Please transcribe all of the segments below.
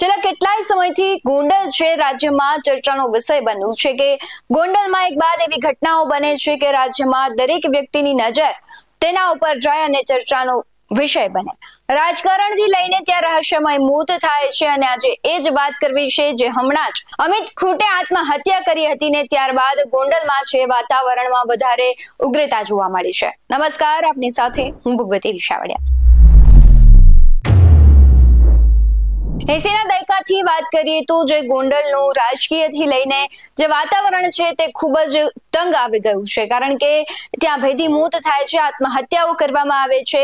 છેલ્લા કેટલાય સમયથી ગોંડલ છે, રાજ્યમાં ચર્ચાનો વિષય બન્યું છે કે ગોંડલમાં એક બાદ એવી ઘટનાઓ બને છે કે રાજ્યમાં દરેક વ્યક્તિની નજર તેના ઉપર જાય અને ચર્ચાનો વિષય બને. રાજકારણથી લઈને ત્યાં રહસ્યમય મોત થાય છે અને આજે એ જ વાત કરવી છે જે હમણાં જ અમિત ખૂટે આત્મહત્યા કરી હતી ને ત્યારબાદ ગોંડલમાં છે વાતાવરણમાં વધારે ઉગ્રતા જોવા મળી છે. નમસ્કાર, આપની સાથે હું ભગવતી વિશાવડિયા. એસીના દાયકાથી વાત કરીએ તો જે ગોંડલનું રાજકીયથી લઈને જે વાતાવરણ છે તે ખૂબ જ તંગ આવી ગયું છે. કારણ કે ત્યાં ભેદી મોત થાય છે, આત્મહત્યાઓ કરવામાં આવે છે,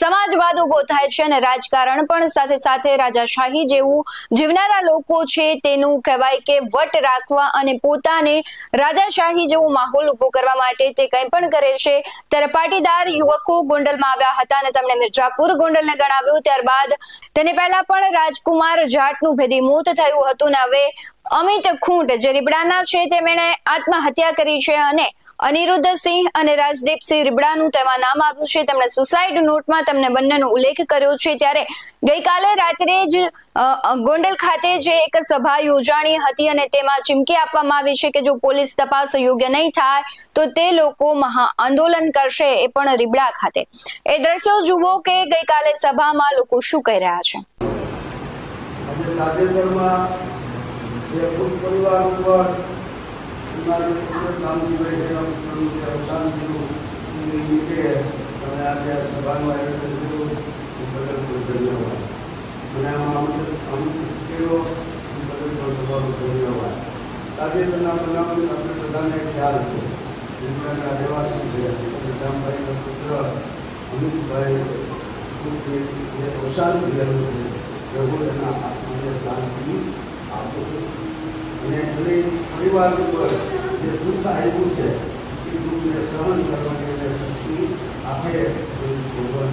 સમાજવાદ ઊભો થાય છે અને રાજકારણ પણ સાથે સાથે રાજાશાહી જેવું જીવનારા લોકો છે તેનું કહેવાય કે વટ રાખવા અને પોતાને રાજાશાહી જેવો માહોલ ઊભો કરવા માટે તે કંઈ પણ કરે છે. ત્યારે પાટીદાર યુવકો ગોંડલમાં આવ્યા હતા અને તેમણે મિર્જાપુર ગોંડલને ગણાવ્યું. ત્યારબાદ તેને પહેલા પણ રાજકુમાર જાટનું ભેદી મોત થયું હતું ને હવે અમિત ખૂંટ જે રીબડાના છે તેમણે આત્મહત્યા કરી છે અને અનિરુદ્ધ સિંહ અને રાજદીપસિંહ રીબડાનું તેમાં નામ આવ્યું છે. તેમણે સુસાઇડ નોટમાં તેમને બંનેનો ઉલ્લેખ કર્યો છે. ત્યારે ગઈકાલે રાત્રે જ ગોંડલ ખાતે જે એક સભા યોજાણી હતી અને તેમાં ચીમકી આપવામાં આવી છે કે જો પોલીસ તપાસ યોગ્ય નહીં થાય, તો તે લોકો મહા આંદોલન કરશે એ પણ રીબડા ખાતે. એ દ્રશ્યો જુઓ કે ગઈકાલે સભામાં લોકો શું કહી રહ્યા છે. તાજેતરમાં જે ખુદ પરિવાર ઉપર એમાં જે કુદરત કામગીરી એના પુત્રનું જે અવસાન થયું એ નિમિત્તે અને આજે આ સભાનું આયોજન થયું એ બદલ ખૂબ ધન્યવાદ આમાં આમંત્રિત આમંત્રિત કર્યો એ બદલ પણ તમારો ધન્યવાદ. તાજેતરના બનાવની આપણે બધાને ખ્યાલ છે. જીવનના આદિવાસી છે, રામભાઈનો પુત્ર, અમિતભાઈ અવસાન થયેલું છે પ્રભુ એના શાંતિ આપો અને પરિવાર ઉપર જે દુઃખ આવ્યું છે, એ દુઃખને સહન કરવાની એને શક્તિ આપે એવી ભગવાન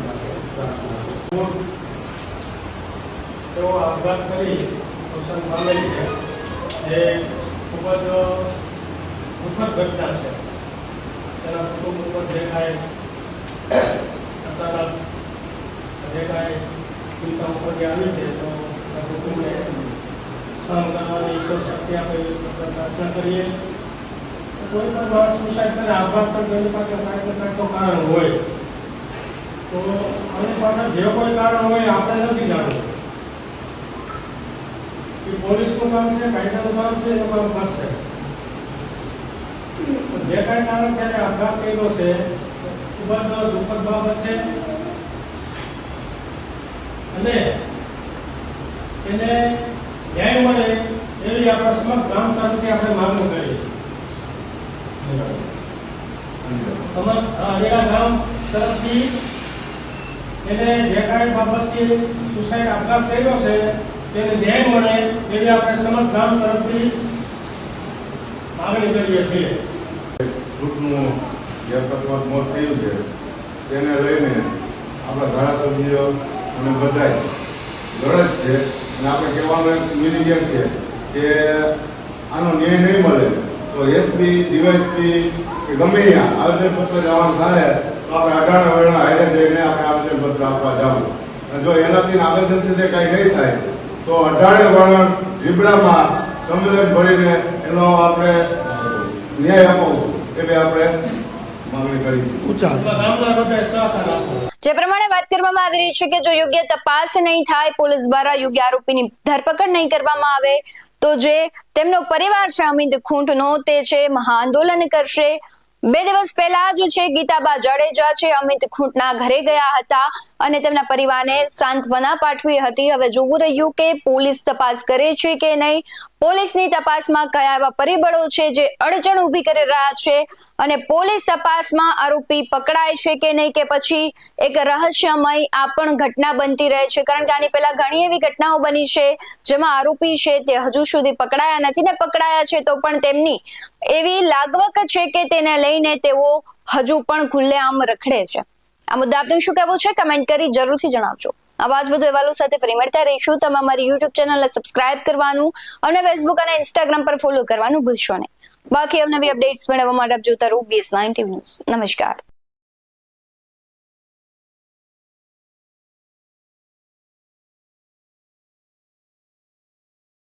તેઓ આપઘાત કરી અવસાન પામે છે. એ ખૂબ જ દુઃખદ ઘટના છે. તેના કુટુંબ ઉપર જે કાંઈ અચાનક જે કાંઈ ચિંતા ઉપરથી આવી છે તો કુટુંબને સહન કરવાની કરીએ કોઈ પણ માણસ સુસાઇડ કરે આપઘાત પણ પાછળ કાંઈક ને કાંઈક કારણ હોય તો આની પાછળ જે કોઈ કારણ હોય આપણે નથી જાણવું એ પોલીસનું કામ છે કાયદાનું કામ છે એનું કામ કરશે જે કાંઈ કારણ ત્યારે આપઘાત કર્યો છે ખૂબ જ છે અને એને ન્યાય મળે એવી આપણા સમસ્ત ગામ તરફથી આપણે માંગ કરીએ છીએ. સમસ્ત અરેડા ગામ તરફથી એને જે કાંઈ બાબતથી સુસાઇડ આપઘાત કર્યો છે, તેને ન્યાય મળે એવી આપણે સમસ્ત ગામ તરફથી માગણી કરીએ છીએ. ગ્રુપનું જે અકસ્માત મોત થયું છે, તેને લઈને આપણા ધારાસભ્યો અને બધાય લડત છે. અને આપણે કહેવાનું એક મિનિંગ છે કે આનો ન્યાય નહીં મળે તો એસપી ડીવાયસપી કે ગમે ત્યાં આવેદનપત્ર જવાનું થાય તો આપણે અઢાર વેળા હાઈડે જઈને આપણે આવેદનપત્ર આપવા જવું. અને જો એનાથી આવેદનથી જે કાંઈ નહીં થાય તો અઢારે વર્ણ રીબડામાં સંમેલન ભરીને એનો આપણે ન્યાય અપાવશું. એવી આપણે માંગણી કરી જે પ્રમાણે વાત કરવામાં આવી રહી છે કે જો યોગ્ય તપાસ નહીં થાય પોલીસ દ્વારા યોગ્ય આરોપીની ધરપકડ નહીં કરવામાં આવે તો જે તેમનો પરિવાર છે અમિત ખૂંટનો તે છે મહા આંદોલન કરશે. બે દિવસ પહેલા જ છે, ગીતાબા જાડેજા છે, અમિત ખૂંટના ઘરે ગયા હતા અને તેમના પરિવારને સાંત્વના પાઠવી હતી. હવે જોવું રહ્યું કે પોલીસ તપાસ કરે છે કે નહીં. પોલીસની તપાસમાં કયા એવા પરિબળો છે જે અડચણ ઊભી કરી રહ્યા છે અને પોલીસ તપાસમાં આરોપી પકડાય છે કે નહીં કે પછી એક રહસ્યમય આ પણ ઘટના બનતી રહે છે. કારણ કે આની પહેલા ઘણી એવી ઘટનાઓ બની છે, જેમાં આરોપી છે તે હજુ સુધી પકડાયા નથી ને પકડાયા છે તો પણ તેમની એવી લાગવક છે કે તેને લઈને તેઓ હજુ પણ ખુલ્લેઆમ રખડે છે. આ મુદ્દા આપનું શું કહેવું છે? કમેન્ટ કરી જરૂરથી જણાવજો. આવા વધુ અહેવાલો સાથે ફરી મળતા રહીશું. તમે અમારી યુટ્યુબ ચેનલને સબસ્ક્રાઇબ કરવાનું અને ફેસબુક અને ઇન્સ્ટાગ્રામ પર ફોલો કરવાનું ભૂલશો નહીં. બાકી અવનવી અપડેટ્સ મેળવવા માટે આપ જોતા રહો બીએસ નાઇન ન્યૂઝ નમસ્કાર.